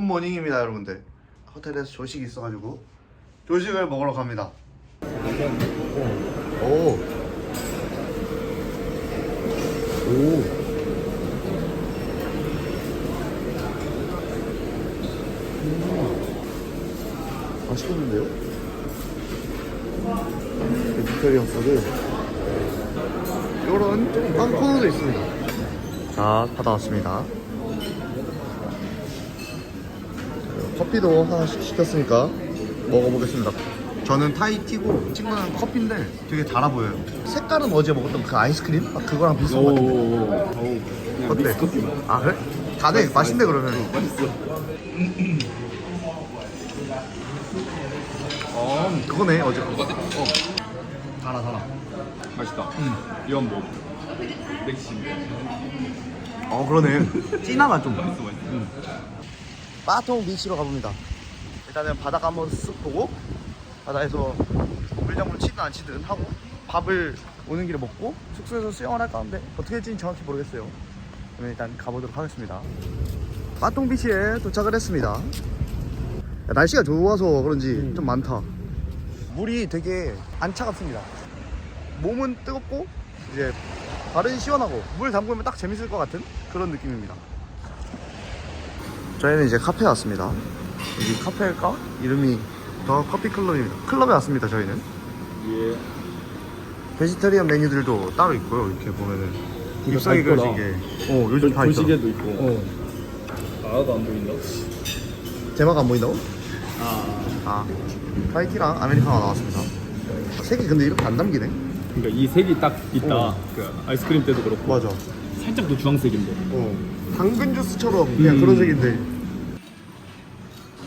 굿모닝입니다 여러분들 호텔에서 조식이 있어가지고 조식을 먹으러 갑니다 오. 오. 음. 맛있겠는데요? 베지터리언 푸드 요런 좀 빵코너도 있습니다 자 받아왔습니다 커피도 하나씩 시켰으니까 먹어보겠습니다 저는 타이티고 친구는 커피인데 되게 달아 보여요 색깔은 어제 먹었던 그 아이스크림? 아, 그거랑 비슷한 것 같은데 어때? 아 그래? 다돼 맛있네 그러면 맛있어. 어 그거네 어제 그거 어, 달아 달아 맛있다. 이건 뭐? 맥심인데. 어 그러네 진하만 좀 맛있어, 맛있어. 빠통 비치로 가봅니다. 일단은 바다가 한번 쓱 보고 바다에서 물장구를 치든 안 치든 하고 밥을 오는 길에 먹고 숙소에서 수영을 할까 하는데 어떻게 될지는 정확히 모르겠어요. 그러면 일단 가보도록 하겠습니다. 빠통 비치에 도착을 했습니다. 날씨가 좋아서 그런지 좀 많다. 물이 되게 안 차갑습니다. 몸은 뜨겁고 이제 발은 시원하고 물 담그면 딱 재밌을 것 같은 그런 느낌입니다 저희는 이제 카페에 왔습니다. 여기 카페일까? 이름이 더 커피 클럽입니다. 클럽에 왔습니다, 저희는. 예. 베지터리언 메뉴들도 따로 있고요, 이렇게 보면은. 잎사귀. 그려지게. 어, 요즘 다 있어. 조시계도 있고. 어. 하나도 안 보인다. 제막 안 보인다고? 아. 아. 타이티랑 아메리카노 나왔습니다. 색이 근데 이렇게 안 담기네? 그러니까 이 색이 딱 있다. 어. 그 아이스크림 때도 그렇고. 맞아. 살짝 더 주황색인데. 어. 당근 주스처럼 그냥 음. 그런 색인데.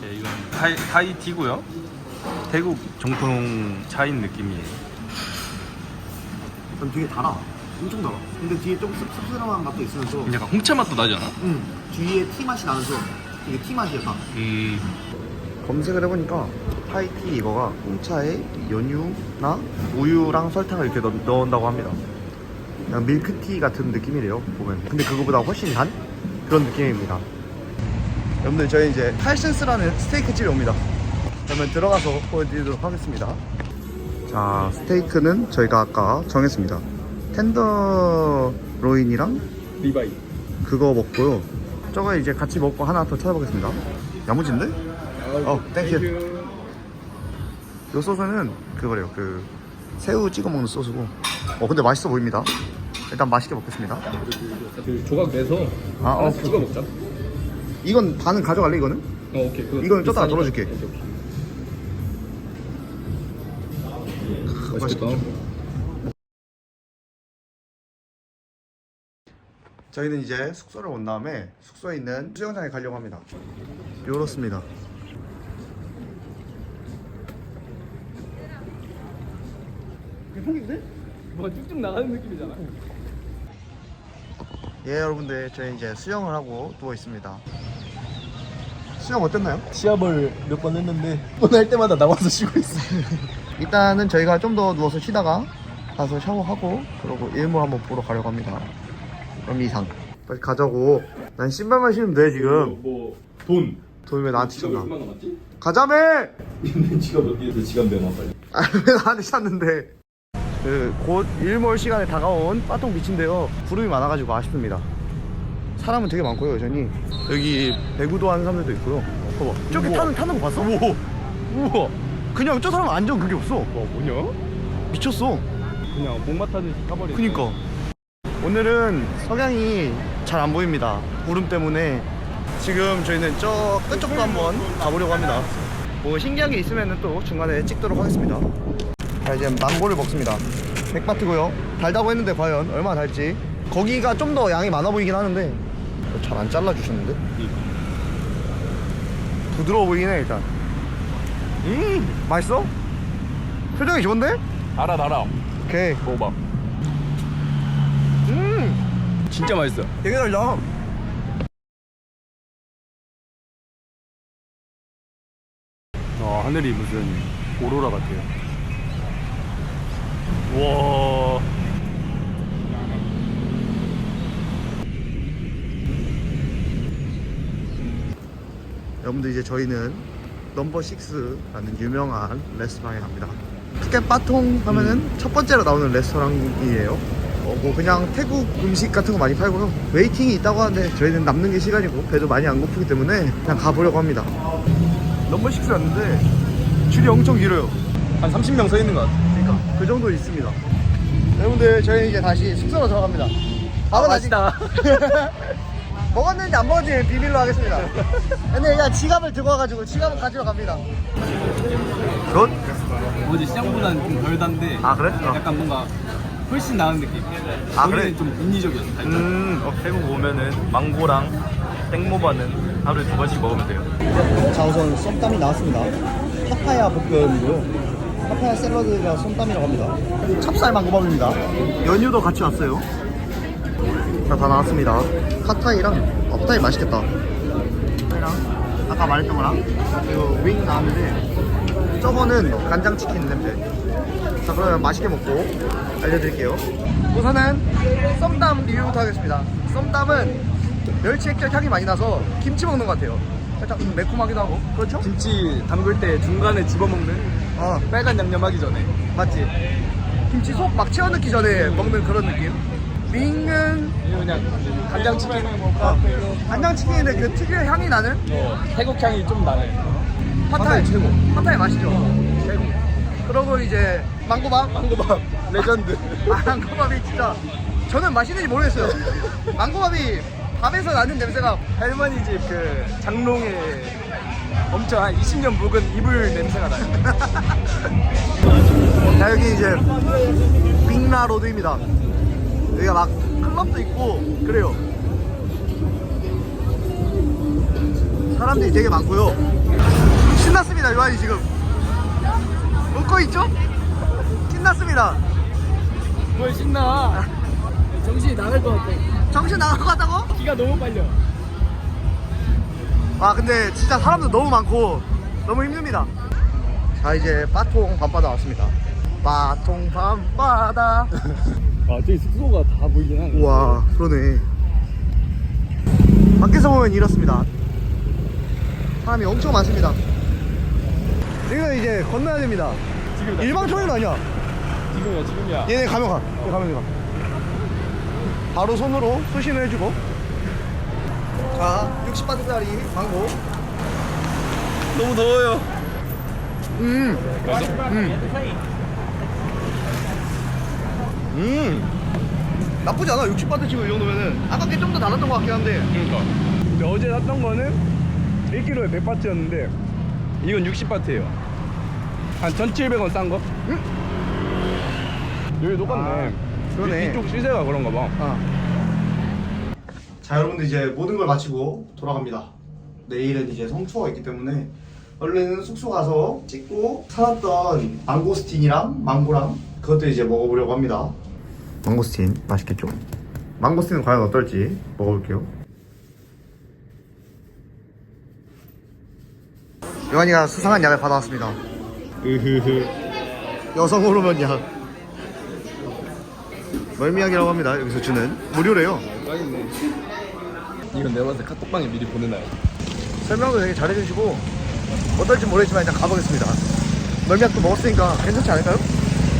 네, 이건 타이, 타이티고요. 태국 정통 차인 느낌이에요. 전 되게 달아. 엄청 달아. 근데 뒤에 좀 씁- 씁쓸한 맛도 있으면서. 약간 홍차 맛도 나지 않아? 응. 뒤에 티 맛이 나면서 이게 티 맛이야, 다. 음, 검색을 해보니까 타이티 이거가 홍차에 연유나 우유랑 설탕을 이렇게 넣, 넣은다고 합니다. 그냥 밀크티 같은 느낌이래요 보면. 근데 그거보다 훨씬 단 그런 느낌입니다. 여러분들 저희 이제 칼센스라는 스테이크 집에 옵니다. 그러면 들어가서 보여드리도록 하겠습니다. 자 스테이크는 저희가 아까 정했습니다. 텐더로인이랑 리바이. 그거 먹고요. 저거 이제 같이 먹고 하나 더 찾아보겠습니다. 야무진데? 어, 땡큐. 요 소스는 그거래요. 그 새우 찍어 먹는 소스고. 어, 근데 맛있어 보입니다. 일단 맛있게 먹겠습니다. 그 조각 내서 아, 어, 하나씩 찍어 먹자. 이건 반은 가져갈래 이거는? 어, 오케이. 그거 이거는 쫓아가 비싸니까. 덜어줄게. 오케이, 오케이. 맛있겠다. 저희는 이제 숙소를 온 다음에 숙소에 있는 수영장에 가려고 합니다. 요렇습니다. 대박인데? 뭐가 쭉쭉 나가는 느낌이잖아. 예 여러분들 저희 이제 수영을 하고 누워 있습니다. 수영 어땠나요? 시합을 몇 번 했는데 번할 때마다 나와서 쉬고 있어. 일단은 저희가 좀 더 누워서 쉬다가 가서 샤워하고 그러고 일몰 한번 보러 가려고 합니다. 그럼 이상. 빨리 가자고. 난 신발만 신으면 돼 지금. 뭐 돈. 돈이 왜 나한테 줬나? 남았지? 가자매! 지갑 어디에 지갑 내놔 빨리. 아, 왜 나한테 샀는데? 그, 곧 일몰 시간에 다가온 빠통 비치인데요. 구름이 많아가지고 아쉽습니다. 사람은 되게 많고요, 여전히. 여기 배구도 하는 사람들도 있고요. 어, 봐봐. 저기 타는, 타는 거 봤어? 우와. 우와. 그냥 저 사람 안전 그게 없어. 와 뭐냐? 미쳤어. 그냥 목마 타듯이 타버리네. 그니까. 오늘은 석양이 잘 안 보입니다. 구름 때문에. 지금 저희는 저 끝쪽도 한번 가보려고 합니다. 뭐 신기한 게 있으면 또 중간에 찍도록 하겠습니다. 자, 이제 망고를 먹습니다. 백바트고요. 달다고 했는데 과연 얼마나 달지. 거기가 좀 더 양이 많아 보이긴 하는데 잘 안 잘라주셨는데? 부드러워 보이긴 해 일단. 음 맛있어? 표정이 좋은데? 달아 달아. 오케이. 먹어봐. 음 진짜 맛있어. 되게 달다. 아 하늘이 무슨 오로라 같아요. 와. 여러분들 이제 저희는 넘버 6라는 유명한 레스토랑에 갑니다. 푸켓 빠통 하면은 첫 번째로 나오는 레스토랑이에요. 어, 뭐 그냥 태국 음식 같은 거 많이 팔고요. 웨이팅이 있다고 하는데 저희는 남는 게 시간이고 배도 많이 안 고프기 때문에 그냥 가보려고 합니다. 넘버 6였는데 줄이 엄청 길어요. 한 30명 서 있는 것 같아. 그러니까 그 정도 있습니다. 여러분들 저희는 이제 다시 숙소로 들어갑니다. 밥은 아직 먹었는지 안 먹었는지 비밀로 하겠습니다. 근데 그냥 지갑을 들고 와가지고 지갑을 가지러 갑니다. 굿? 어제 시장보다는 좀 덜 단데 아 그래? 어. 약간 뭔가 훨씬 나은 느낌. 아, 그래? 좀 인위적이었어. 살짝. 음. 어, 태국 오면은 망고랑 땡모바는 하루에 두 번씩 먹으면 돼요. 자 우선 썸땀이 나왔습니다. 파파야 볶음이고요. 파파야 샐러드가 썸땀이라고 합니다. 찹쌀 망고밥입니다. 연유도 같이 왔어요. 자 다 나왔습니다. 핫타이랑 어, 핫타이 맛있겠다. 핫타이랑 아까 말했던 거랑 그리고 윙 나왔는데 저거는 간장치킨 냄새. 자 그러면 맛있게 먹고 알려드릴게요. 우선은 썸땀 리뷰부터 하겠습니다. 썸땀은 멸치 액젓 향이 많이 나서 김치 먹는 것 같아요. 살짝 좀 매콤하기도 하고 그렇죠? 김치 담글 때 중간에 집어먹는 어 빨간 양념하기 전에 맞지? 김치 속 막 채워 넣기 전에 먹는 그런 느낌. 이거 그냥 간장치킨 어, 간장치킨인데 그 특유의 향이 나는 어, 태국 향이 좀 나네. 팟타이 최고. 팟타이 맛이죠. 최고. 그러고 이제 망고밥. 망고밥 레전드. 아, 망고밥이 진짜 저는 맛있는지 모르겠어요. 망고밥이 밥에서 나는 냄새가 할머니 집 그 장롱에 엄청 한 20년 묵은 이불 냄새가 나요. 자 여기 이제 빅라 로드입니다. 여기가 막 클럽도 있고 그래요. 사람들이 되게 많고요. 신났습니다 요한이 지금. 웃고 있죠? 신났습니다. 뭘 신나? 정신이 나갈 것 같아. 정신 나갈 것 같다고? 기가 너무 빨려. 아 근데 진짜 사람도 너무 많고 너무 힘듭니다. 자 이제 빠통 밤바다 왔습니다. 빠통 밤바다. 아, 저기 숙소가 다 보이긴 하네. 우와 그러네 밖에서 보면 이렇습니다 사람이 엄청 많습니다 여기는 이제 건너야 됩니다 지금이다. 일방 통행 아니야 지금이야, 지금이야. 얘네 가면 가 얘네 가면 가 바로 손으로 수신을 해주고 자 60바트짜리 망고 너무 더워요. 음. 음. 음. 나쁘지 않아 60바트 치고 이 정도면은 아까 게 좀 더 달았던 것 같긴 한데 그러니까. 근데 어제 샀던 거는 1kg에 100바트였는데 이건 60바트예요. 한 1,700원 싼 거? 응? 여기 똑같네. 아, 그러네. 이쪽 시세가 그런가 봐. 자 여러분들 이제 모든 걸 마치고 돌아갑니다. 내일은 이제 성추가 있기 때문에 얼른 숙소 가서 찍고 사놨던 망고스틴이랑 망고랑 그것도 이제 먹어보려고 합니다. 망고스틴 맛있겠죠? 망고스틴은 과연 어떨지 먹어볼게요. 요한이가 수상한 약을 받아왔습니다. 여성 호르몬 약 멀미약이라고 합니다. 여기서 주는. 무료래요. 딱있네. 이건 내가 봤을 때 카톡방에 미리 보내놔요. 설명도 되게 잘해주시고 어떨지 모르겠지만 일단 가보겠습니다 멀미약도 먹었으니까 괜찮지 않을까요?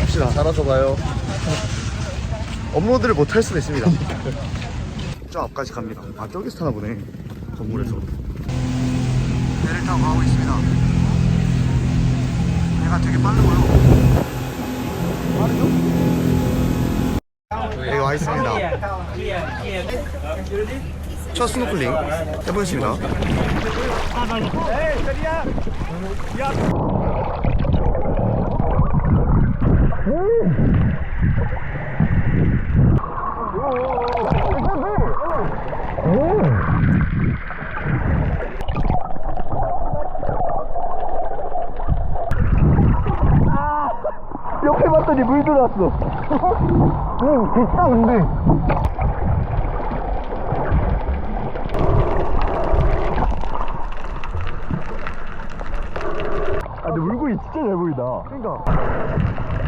갑시다 살아서 가요. 업로드를 못 할 수도 있습니다 저 앞까지 갑니다 아 저기서 타나 보네 건물에서 배를 타고 가고 있습니다 배가 되게 빠르 보여 여기 와 있습니다 첫 스노클링 해보겠습니다. 옆에 봤더니 물 들어왔어 응 근데 아 근데 물고기 진짜 잘 보이다 그러니까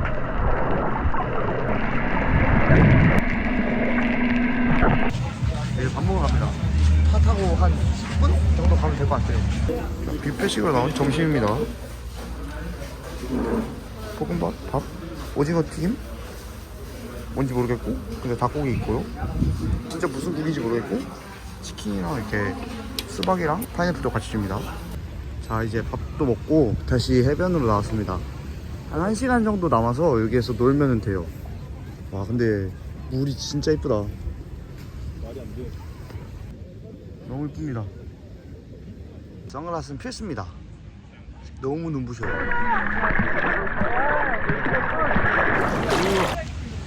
내일 밥 먹으러 갑니다 차 타고 한 10분 정도 가면 될 것 같아요. 뷔페식으로 나온 점심입니다. 볶음밥, 밥, 오징어 튀김, 뭔지 모르겠고, 근데 닭고기 있고요. 진짜 무슨 국인지 모르겠고, 치킨이랑 이렇게 수박이랑 파인애플도 같이 줍니다. 자, 이제 밥도 먹고 다시 해변으로 나왔습니다. 한 1시간 정도 남아서 여기에서 놀면 돼요. 와, 근데 물이 진짜 이쁘다. 말이 안 돼. 너무 이쁩니다. 선글라스는 필수입니다. 너무 눈부셔요.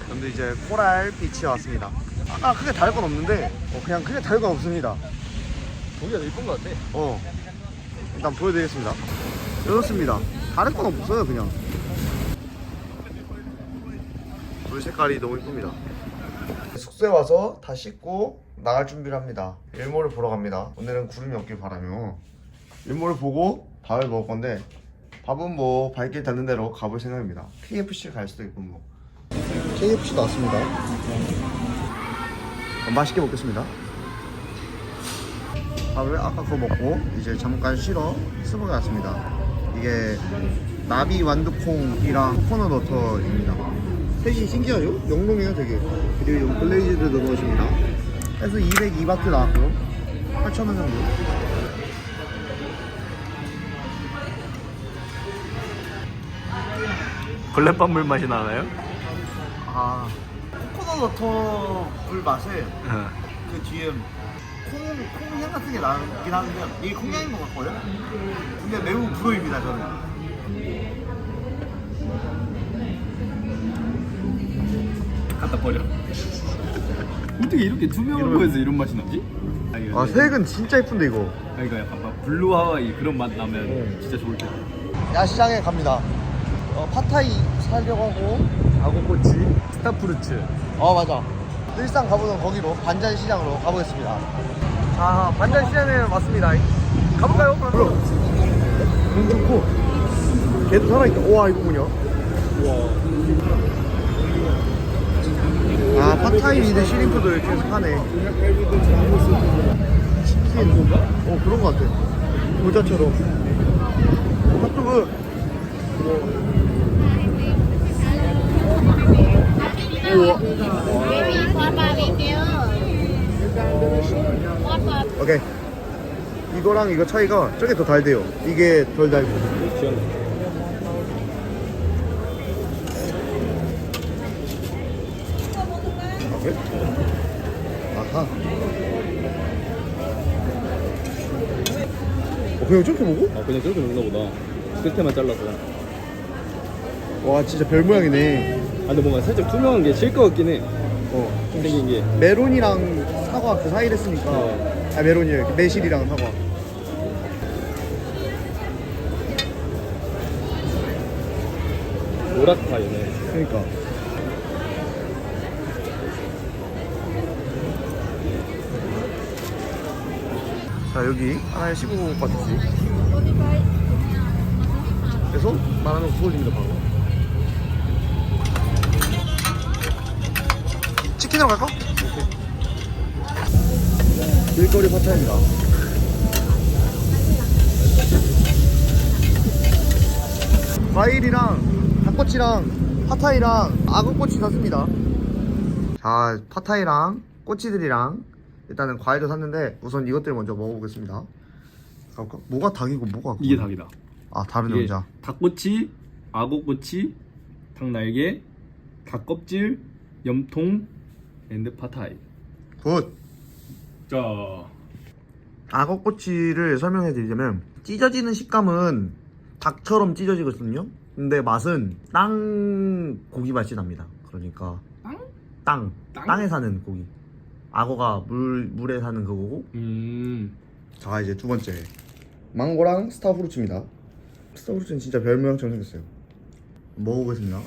근데 이제 코랄 비치에 왔습니다. 아, 크게 다를 건 없는데, 어, 그냥 크게 다를 건 없습니다. 거기가 더 이쁜 것 같아. 어, 일단 보여드리겠습니다. 이렇습니다. 다를 건 없어요, 그냥. 물 색깔이 너무 이쁩니다. 숙소에 와서 다 씻고 나갈 준비를 합니다. 일몰을 보러 갑니다. 오늘은 구름이 없길 바라며 일몰을 보고 밥을 먹을 건데 밥은 뭐 발길 닿는 대로 가볼 생각입니다. KFC 갈 수도 있고 뭐. KFC 나왔습니다. 어, 맛있게 먹겠습니다. 밥을 아까 그거 먹고 이제 잠깐 쉬러 스벅에 왔습니다. 이게 나비 완두콩이랑 코너너터입니다. 셋이 신기하죠? 영롱해요 되게. 그리고 이 글레이즈드 넣어주십니다. 그래서 202바트 나왔고요. 8,000원 정도. 걸레밥물 맛이 나나요? 아 코너너터 물 맛에 어. 그 뒤에 콩, 콩향 같은 게 나긴 하는데 이게 콩향인 것 같거든요? 근데 매우 불호입니다 저는. 갖다 버려. 어떻게 이렇게 투명한 거에서 이런 맛이 나지? 아니, 아 색은 진짜 이쁜데 이거. 그러니까 약간 막 블루 하와이 그런 맛 나면 진짜 좋을 텐데. 야시장에 갑니다. 어, 파타이 사려고 하고 아고꼬치. 스타프루츠. 어 맞아. 일산 가보던 거기로 반잔시장으로 가보겠습니다. 자 반잔시장에 왔습니다. 가볼까요? 그럼. 너무 좋고. 걔도 살아있다. 우와 이거 뭐냐? 아 파타이 미드 시림프도 이렇게 해서 파네. 치킨. 어 그런 거 같아. 모자처럼. 핫도그. 우와. 오케이. 이거랑 이거 차이가 저게 더 달대요. 이게 덜 달고. 아, 그래? 아하. 어, 그냥 저렇게 먹어? 아, 그냥 저렇게 먹나 보다. 끝에만 잘라서. 와, 진짜 별 모양이네. 아, 근데 뭔가 살짝 투명한 게 질 것 같긴 해. 어. 생긴 게. 메론이랑 사과 그 사이를. 어. 아, 메론이에요. 매실이랑 사과. 노랗다, 얘네. 그러니까. 자 여기 하나에 15 바트씩 그래서 말하면 구워집니다 바로 치킨으로 갈까? 길거리 파타입니다 과일이랑 닭꼬치랑 파타이랑 악어꼬치 샀습니다. 자, 파타이랑 꼬치들이랑 일단은 과일도 샀는데 우선 이것들 먼저 먹어보겠습니다. 가볼까? 뭐가 닭이고 뭐가 이게? 닭이다. 아, 다른 이게 영자. 닭꼬치, 악어꼬치, 닭날개, 닭껍질, 염통, 앤드 파타이. 굿. 자, 악어꼬치를 설명해 드리자면 찢어지는 식감은 닭처럼 찢어지거든요. 근데 맛은 땅 고기 맛이 납니다. 그러니까 땅? 땅. 땅? 땅에 사는 고기. 악어가 물 물에 사는 그거고 음, 자 이제 두 번째 망고랑 스타프루츠입니다 스타프루츠는 진짜 별 모양처럼 생겼어요 먹어보겠습니다